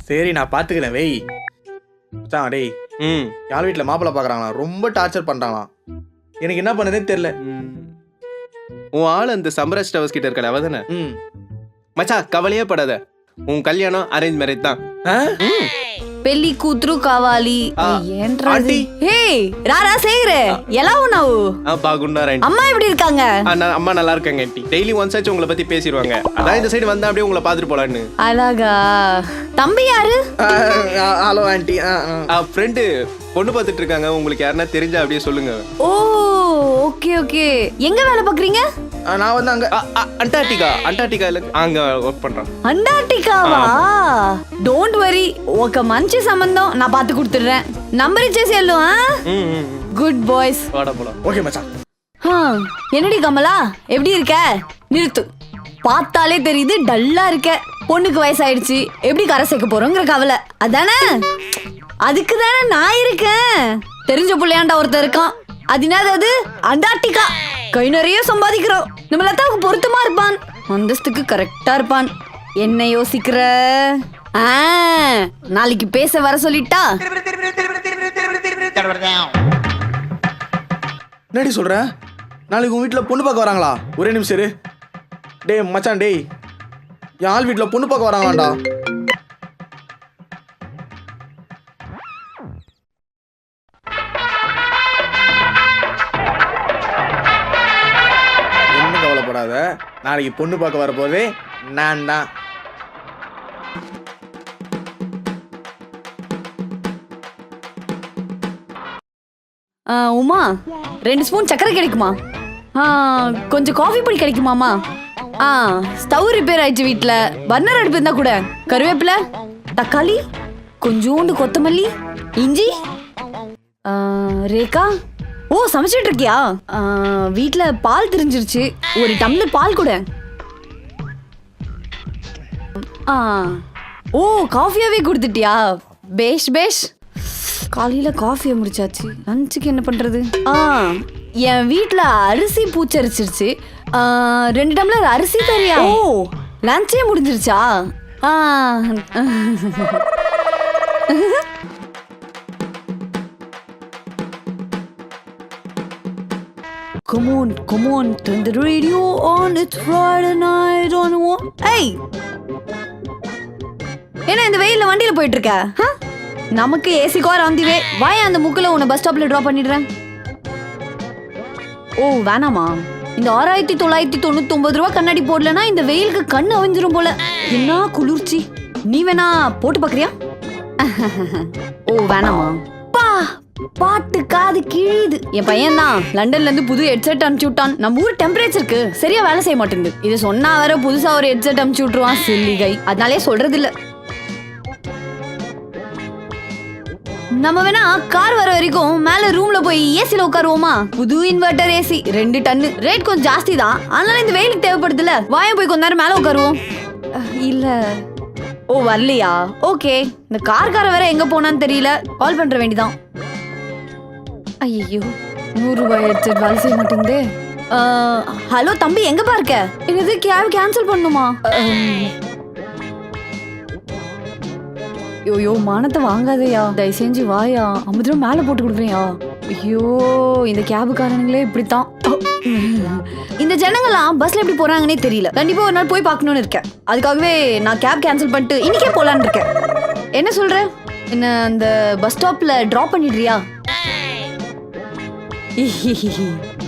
சரி நான் பாத்துக்கிறேன் வெய் மச்சான் டேய் ம். யார் வீட்டில் மாப்பிள்ளை பார்க்குறாங்களாம் ரொம்ப டார்ச்சர் பண்ணுறாங்களாம் எனக்கு என்ன பண்ணதே தெரில. உன் ஆள் அந்த சம்பராஜ் டவர்ஸ் கிட்ட இருக்கல அவ தானே? ம். மச்சான் கவலையே படாத. உன் கல்யாணம் அரேஞ்ச் மேரேஜ் தான்? పెళ్లి కూతురు కావాలి ఆ, ఏంట్రా ఆంటీ. హే రారా సేగరే ఎలా ఉన్నావు ஆ பாகுண்டாரன் அம்மா எப்படி இருக்காங்க அம்மா நல்லா இருக்காங்க ஆண்டி டெய்லி ஒன்ஸ் ஆச்சு உங்களை பத்தி பேசிடுவாங்க அதான் இந்த சைடு வந்தா அப்படியே உங்களை பார்த்துட்டு போலான்னு అలాగా தம்பி யாரு ஆ, ஆ, ஹலோ ஆண்டி ஆ ஆ ஃப்ரெண்டு பொண்ணு பார்த்துட்டு இருக்காங்க உங்களுக்கு யாருன்னா தெரிஞ்சா அப்படியே சொல்லுங்க ஓ ஓகே ஓகே எங்க வேலை பாக்குறீங்க ஆ, நான் வந்து அங்க அண்டார்டிகா அண்டார்டிகால அங்க ஒர்க் பண்றேன். అంటార్టికావా డోంట్ వరీ ఒక మంచి సంబంధం నా పాత కుడుతుర్రేన్ నంబర్ ఇచ్చేసి వెళ్ళు குட் பாய்ஸ் வாடா போலாம். ஓகே மச்சான். என்னடி கமலா? எப்படி இருக்க? நிறுத்து. பார்த்தாலே தெரியுது டல்லா இருக்க. பொண்ணுக்கு வயசாயிடுச்சு. எப்படி கரை சேர்க்க போறோங்கிற கவலை. அதானே? அதுக்கு தானே நான் இருக்கேன். தெரிஞ்ச பிள்ளையாண்டா ஒருத்தர் இருக்கான். அது என்னது அது? அண்டார்டிகா. கை நிறைய சம்பாதிக்கிறோம். நம்ம லதாவுக்கு பொருத்தமா இருப்பான். அந்தஸ்துக்கு கரெக்டா இருப்பான். என்ன யோசிக்கிற? ஆ, நாளைக்கு பேச வர சொல்லிட்டா? என்னடி சொல்ற? நாளைக்கு உன் வீட்டில் பொண்ணு பார்க்க வராங்களா? ஒரே நிமிஷம் இரு. டேய் மச்சான் டேய். என் ஆள் வீட்டில் பொண்ணு பார்க்க வராங்களாண்டா? கவலைப்படாத. நாளைக்கு பொண்ணு பார்க்க வரப்போதே நான் தான். ஆ, உமா ரெண்டு ஸ்பூன் சக்கரை கிடைக்குமா? கொஞ்சம் காஃபி பொடி கிடைக்குமாமா? ஆ ஸ்டவ் ரிப்பேர் ஆயிடுச்சு வீட்டில் பர்னர் அடுப்பு இருந்தால் கூட. கருவேப்பிலை தக்காளி கொஞ்சோண்டு கொத்தமல்லி இஞ்சி. ரேகா ஓ சமைச்சிட்டு இருக்கியா வீட்ல பால் தெரிஞ்சிருச்சு. ஒரு டம்ளர் பால் கூட. ஆ. ஓ காஃபியாவே கொடுத்துட்டியா? பேஷ் பேஷ். காலையில காஃபியை முடிச்சாச்சு. லஞ்சுக்கு என்ன பண்றது? ஆ என் வீட்ல அரிசி பூச்சரிச்சிருச்சு. ரெண்டு டம்ளர் அரிசி தரியா? ஓ. லஞ்சே முடிஞ்சிருச்சா? ஆ. Come on, come on, turn the radio on. It's Friday night on one. Hey! என்ன இந்த வெயில்ல வண்டியில போயிட்டு இருக்க? நமக்கு AC car on the way வாயா அந்த முக்குல உன்னை பஸ் ஸ்டாப்ல டிராப் பண்ணிடுறேன் ஓ வேணாமா இந்த ஆறாயிரத்தி தொள்ளாயிரத்தி தொண்ணூத்தி ஒன்பது ரூபா கண்ணாடி போடலனா இந்த வெயிலுக்கு கண்ணு அவிஞ்சிரும் போல என்ன குளிர்ச்சி நீ வேணா போட்டு பாக்குறியா ஓ வேணாமா பாட்டு காது கிழியுது. என் பையன் தான் லண்டன்ல இருந்து புது ஹெட்செட் அனுப்பிச்சு விட்டான். நம்ம ஊர் டெம்பரேச்சருக்கு சரியா வேலை செய்ய மாட்டேங்குது. இது சொன்னா வேற புதுசா ஒரு ஹெட்செட் அனுப்பிச்சு விட்டுருவான். சில்லிகை. அதனாலே சொல்றது இல்ல நம்ம வேணா கார் வர வரைக்கும் மேல ரூம்ல போய் ஏசில உட்காருவோமா? புது இன்வெர்டர் ஏசி ரெண்டு டன்னு ரேட் கொஞ்சம் ஜாஸ்தி தான் அதனால இந்த வெயிலுக்கு தேவைப்படுதுல வாயம் போய் கொஞ்ச நேரம் மேல உட்காருவோம். இல்ல. ஓ வரலையா? ஓகே. இந்த கார்கார வேற எங்க போனான்னு தெரியல. கால் பண்ற வேண்டிதான். ஐயோ நூறு ரூபாய் ஹெட்செட் வேலை செய்ய மாட்டேங்குதே. ஹலோ தம்பி எங்கப்பா இருக்க? என்னது கேப் கேன்சல் பண்ணுமா? ஐயோ மானத்தை வாங்காதேயா. தயவு செஞ்சு வாயா ஐம்பது ரூபா மேலே போட்டு கொடுக்குறியா? ஐயோ இந்த கேபுக்காரனுங்களே இப்படித்தான். இந்த ஜனங்களாம் பஸ்ல எப்படி போறாங்கன்னே தெரியல. கண்டிப்பா ஒரு நாள் போய் பார்க்கணும்னு இருக்கேன். அதுக்காகவே நான் கேப் கேன்சல் பண்ணிட்டு இன்னைக்கே போலான்னு இருக்கேன். என்ன சொல்ற? என்ன அந்த பஸ் ஸ்டாப்ல டிராப் பண்ணிடுறியா? 嘿嘿嘿嘿